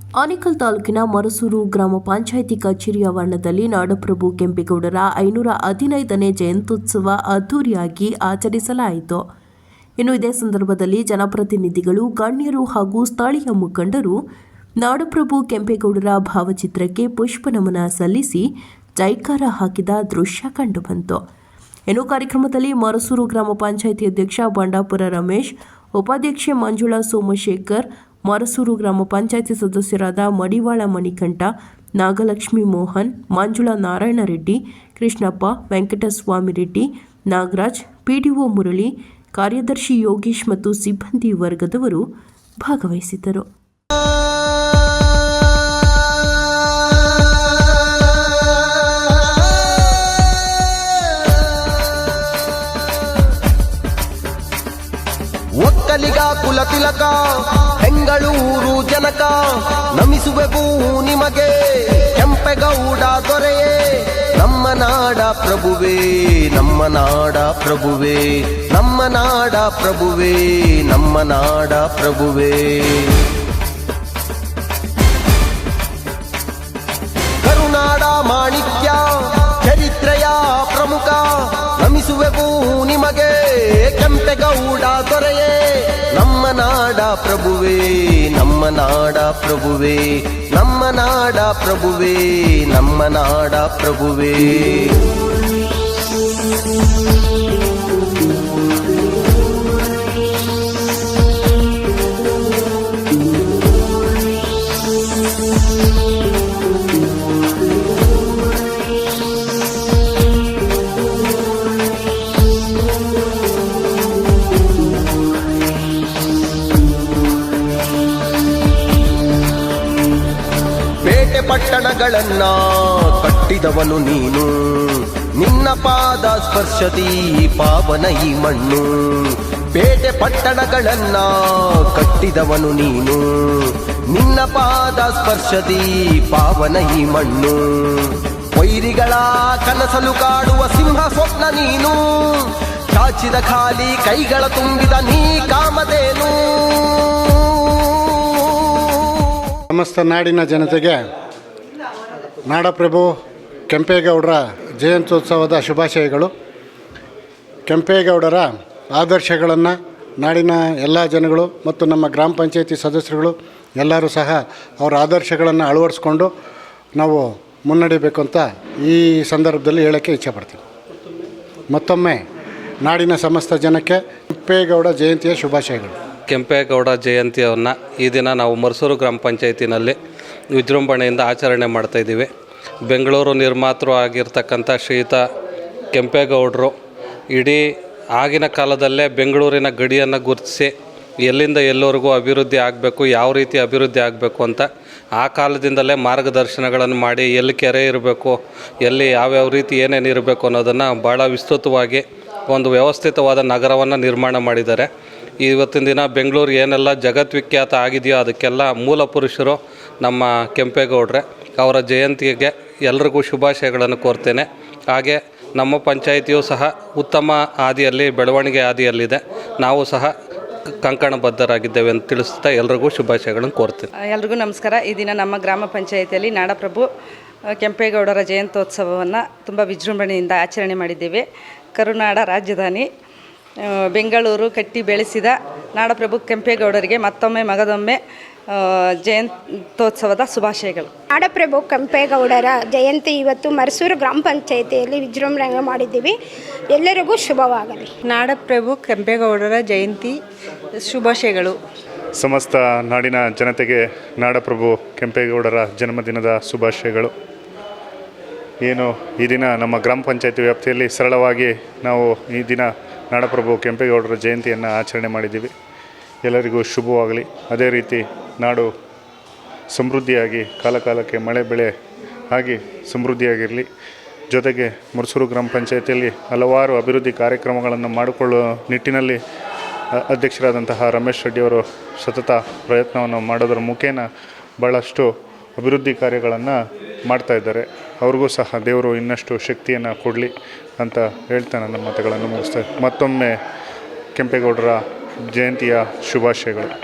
ಆನೇಕಲ್ ತಾಲೂಕಿನ ಮರಸೂರು ಗ್ರಾಮ ಪಂಚಾಯಿತಿ ಕಚೇರಿ ಆವರಣದಲ್ಲಿ ನಾಡಪ್ರಭು ಕೆಂಪೇಗೌಡರ ಐನೂರ ಹದಿನೈದನೇ ಜಯಂತ್ಯುತ್ಸವ ಅದ್ದೂರಿಯಾಗಿ ಆಚರಿಸಲಾಯಿತು. ಇನ್ನು ಇದೇ ಸಂದರ್ಭದಲ್ಲಿ ಜನಪ್ರತಿನಿಧಿಗಳು, ಗಣ್ಯರು ಹಾಗೂ ಸ್ಥಳೀಯ ಮುಖಂಡರು ನಾಡಪ್ರಭು ಕೆಂಪೇಗೌಡರ ಭಾವಚಿತ್ರಕ್ಕೆ ಪುಷ್ಪನಮನ ಸಲ್ಲಿಸಿ ಜೈಕಾರ ಹಾಕಿದ ದೃಶ್ಯ ಕಂಡುಬಂತು. ಇನ್ನು ಕಾರ್ಯಕ್ರಮದಲ್ಲಿ ಮರಸೂರು ಗ್ರಾಮ ಪಂಚಾಯಿತಿ ಅಧ್ಯಕ್ಷ ಬಂಡಾಪುರ ರಮೇಶ್, ಉಪಾಧ್ಯಕ್ಷೆ ಮಂಜುಳಾ ಸೋಮಶೇಖರ್ ಮರಸೂರು ಗ್ರಾಮ ಪಂಚಾಯಿತಿ ಸದಸ್ಯರಾದ ಮಡಿವಾಳ ಮಣಿಕಂಠ, ನಾಗಲಕ್ಷ್ಮಿ ಮೋಹನ್, ಮಂಜುಳಾ ನಾರಾಯಣ ರೆಡ್ಡಿ, ಕೃಷ್ಣಪ್ಪ ವೆಂಕಟಸ್ವಾಮಿ ರೆಡ್ಡಿ, ನಾಗರಾಜ್, ಪಿಡಿಒ ಮುರಳಿ, ಕಾರ್ಯದರ್ಶಿ ಯೋಗೇಶ್ ಮತ್ತು ಸಿಬ್ಬಂದಿ ವರ್ಗದವರು ಭಾಗವಹಿಸಿದ್ದರು. ಒಕ್ಕಲಿಗ ಕುಲ ತಿಲಕ ಬೆಂಗಳೂರು ಜನಕ, ನಮಿಸುವೆವು ನಿಮಗೆ. ಕೆಂಪೆಗೌಡ ದೊರೆಯೇ, ನಮ್ಮ ನಾಡ ಪ್ರಭುವೇ, ನಮ್ಮ ನಾಡ ಪ್ರಭುವೇ, ನಮ್ಮ ನಾಡ ಪ್ರಭುವೇ, ನಮ್ಮ ನಾಡ ಪ್ರಭುವೇ. ಕೆಂಪೆಗೌಡ ದೊರೆಯೇ? ನಮ್ಮ ನಾಡ ಪ್ರಭುವೇ ನಮ್ಮ ನಾಡ ಪ್ರಭುವೇ ನಮ್ಮ ನಾಡ ಪ್ರಭುವೇ ನಮ್ಮ ನಾಡ ಪ್ರಭುವೇ. ಪೇಟೆ ಪಟ್ಟಣಗಳನ್ನ ಕಟ್ಟಿದವನು ನೀನು. ನಿನ್ನ ಪಾದ ಸ್ಪರ್ಶದಿ ಪಾವನ ಈ ಮಣ್ಣು. ಪೇಟೆ ಪಟ್ಟಣಗಳನ್ನ ಕಟ್ಟಿದವನು ನೀನು. ನಿನ್ನ ಪಾದ ಸ್ಪರ್ಶದಿ ಪಾವನ ಈ ಮಣ್ಣು. ವೈರಿಗಳ ಕನಸಲು ಕಾಡುವ ಸಿಂಹ ಸ್ವಪ್ನ ನೀನು. ಚಾಚಿದ ಖಾಲಿ ಕೈಗಳ ತುಂಬಿದ ನೀ ಕಾಮದೇನು ಸಮಸ್ತ ನಾಡಿನ ಜನತೆಗೆ ನಾಡಪ್ರಭು ಕೆಂಪೇಗೌಡರ ಜಯಂತ್ಯೋತ್ಸವದ ಶುಭಾಶಯಗಳು. ಕೆಂಪೇಗೌಡರ ಆದರ್ಶಗಳನ್ನು ನಾಡಿನ ಎಲ್ಲ ಜನಗಳು ಮತ್ತು ನಮ್ಮ ಗ್ರಾಮ ಪಂಚಾಯತಿ ಸದಸ್ಯರುಗಳು ಎಲ್ಲರೂ ಸಹ ಅವರ ಆದರ್ಶಗಳನ್ನು ಅಳವಡಿಸ್ಕೊಂಡು ನಾವು ಮುನ್ನಡಿಬೇಕು ಅಂತ ಈ ಸಂದರ್ಭದಲ್ಲಿ ಹೇಳೋಕ್ಕೆ ಇಚ್ಛೆಪಡ್ತೀನಿ. ಮತ್ತೊಮ್ಮೆ ನಾಡಿನ ಸಮಸ್ತ ಜನಕ್ಕೆ ಕೆಂಪೇಗೌಡ ಜಯಂತಿಯ ಶುಭಾಶಯಗಳು. ಕೆಂಪೇಗೌಡ ಜಯಂತಿಯನ್ನು ಈ ದಿನ ನಾವು ಮರಸೂರು ಗ್ರಾಮ ಪಂಚಾಯತಿನಲ್ಲಿ ವಿಜೃಂಭಣೆಯಿಂದ ಆಚರಣೆ ಮಾಡ್ತಾಯಿದ್ದೀವಿ ಬೆಂಗಳೂರು ನಿರ್ಮಾತೃ ಆಗಿರ್ತಕ್ಕಂಥ ಶ್ರೀಯುತ ಕೆಂಪೇಗೌಡರು ಇಡೀ ಆಗಿನ ಕಾಲದಲ್ಲೇ ಬೆಂಗಳೂರಿನ ಗಡಿಯನ್ನು ಗುರುತಿಸಿ ಎಲ್ಲಿಂದ ಎಲ್ಲರಿಗೂ ಅಭಿವೃದ್ಧಿ ಆಗಬೇಕು, ಯಾವ ರೀತಿ ಅಭಿವೃದ್ಧಿ ಆಗಬೇಕು ಅಂತ ಆ ಕಾಲದಿಂದಲೇ ಮಾರ್ಗದರ್ಶನಗಳನ್ನು ಮಾಡಿ ಎಲ್ಲಿ ಕೆರೆ ಇರಬೇಕು, ಎಲ್ಲಿ ಯಾವ್ಯಾವ ರೀತಿ ಏನೇನು ಇರಬೇಕು ಅನ್ನೋದನ್ನು ಭಾಳ ವಿಸ್ತೃತವಾಗಿ ಒಂದು ವ್ಯವಸ್ಥಿತವಾದ ನಗರವನ್ನು ನಿರ್ಮಾಣ ಮಾಡಿದ್ದಾರೆ. ಇವತ್ತಿನ ದಿನ ಬೆಂಗಳೂರು ಏನೆಲ್ಲ ಜಗತ್ವಿಖ್ಯಾತ ಆಗಿದೆಯೋ ಅದಕ್ಕೆಲ್ಲ ಮೂಲ ಪುರುಷರು ನಮ್ಮ ಕೆಂಪೇಗೌಡ್ರೆ, ಅವರ ಜಯಂತಿಗೆ ಎಲ್ರಿಗೂ ಶುಭಾಶಯಗಳನ್ನು ಕೋರ್ತೇನೆ. ಹಾಗೆ ನಮ್ಮ ಪಂಚಾಯಿತಿಯು ಸಹ ಉತ್ತಮ ಹಾದಿಯಲ್ಲಿ, ಬೆಳವಣಿಗೆ ಹಾದಿಯಲ್ಲಿದೆ. ನಾವು ಸಹ ಕಂಕಣಬದ್ಧರಾಗಿದ್ದೇವೆ ಅಂತ ತಿಳಿಸ್ತಾ ಎಲ್ರಿಗೂ ಶುಭಾಶಯಗಳನ್ನು ಕೋರ್ತೇನೆ. ಎಲ್ರಿಗೂ ನಮಸ್ಕಾರ. ಈ ದಿನ ನಮ್ಮ ಗ್ರಾಮ ಪಂಚಾಯಿತಿಯಲ್ಲಿ ನಾಡಪ್ರಭು ಕೆಂಪೇಗೌಡರ ಜಯಂತ್ಯೋತ್ಸವವನ್ನು ತುಂಬ ವಿಜೃಂಭಣೆಯಿಂದ ಆಚರಣೆ ಮಾಡಿದ್ದೇವೆ. ಕರುನಾಡ ರಾಜಧಾನಿ ಬೆಂಗಳೂರು ಕಟ್ಟಿ ಬೆಳೆಸಿದ ನಾಡಪ್ರಭು ಕೆಂಪೇಗೌಡರಿಗೆ ಮತ್ತೊಮ್ಮೆ, ಮಗದೊಮ್ಮೆ ಆ, ಜಯಂತ್ಯೋತ್ಸವದ ಶುಭಾಶಯಗಳು. ನಾಡಪ್ರಭು ಕೆಂಪೇಗೌಡರ ಜಯಂತಿ ಇವತ್ತು ಮರಸೂರು ಗ್ರಾಮ ಪಂಚಾಯಿತಿಯಲ್ಲಿ ವಿಜೃಂಭಣೆ ಮಾಡಿದ್ದೀವಿ. ಎಲ್ಲರಿಗೂ ಶುಭವಾಗಲಿ. ನಾಡಪ್ರಭು ಕೆಂಪೇಗೌಡರ ಜಯಂತಿ ಶುಭಾಶಯಗಳು. ಸಮಸ್ತ ನಾಡಿನ ಜನತೆಗೆ ನಾಡಪ್ರಭು ಕೆಂಪೇಗೌಡರ ಜನ್ಮದಿನದ ಶುಭಾಶಯಗಳು. ಏನು ಈ ದಿನ ನಮ್ಮ ಗ್ರಾಮ ಪಂಚಾಯತಿ ವ್ಯಾಪ್ತಿಯಲ್ಲಿ ಸರಳವಾಗಿ ನಾವು ಈ ದಿನ ನಾಡಪ್ರಭು ಕೆಂಪೇಗೌಡರ ಜಯಂತಿಯನ್ನು ಆಚರಣೆ ಮಾಡಿದ್ದೀವಿ. ಎಲ್ಲರಿಗೂ ಶುಭವಾಗಲಿ. ಅದೇ ರೀತಿ ನಾಡು ಸಮೃದ್ಧಿಯಾಗಿ, ಕಾಲಕಾಲಕ್ಕೆ ಮಳೆ, ಬೆಳೆ ಆಗಿ ಸಮೃದ್ಧಿಯಾಗಿರಲಿ. ಜೊತೆಗೆ ಮುರ್ಸೂರು ಗ್ರಾಮ ಪಂಚಾಯತಿಯಲ್ಲಿ ಹಲವಾರು ಅಭಿವೃದ್ಧಿ ಕಾರ್ಯಕ್ರಮಗಳನ್ನು ಮಾಡಿಕೊಳ್ಳುವ ನಿಟ್ಟಿನಲ್ಲಿ ಅಧ್ಯಕ್ಷರಾದಂತಹ ರಮೇಶ್ ರೆಡ್ಡಿಯವರು ಸತತ ಪ್ರಯತ್ನವನ್ನು ಮಾಡೋದರ ಮುಖೇನ ಭಾಳಷ್ಟು ಅಭಿವೃದ್ಧಿ ಕಾರ್ಯಗಳನ್ನು ಮಾಡ್ತಾ ಇದ್ದಾರೆ. ಅವ್ರಿಗೂ ಸಹ ದೇವರು ಇನ್ನಷ್ಟು ಶಕ್ತಿಯನ್ನು ಕೊಡಲಿ ಅಂತ ಹೇಳ್ತಾ ನನ್ನ ಮಾತುಗಳನ್ನು ಮುಗಿಸ್ತಾ ಮತ್ತೊಮ್ಮೆ ಕೆಂಪೇಗೌಡರ ಜಯಂತಿಯ ಶುಭಾಶಯಗಳು.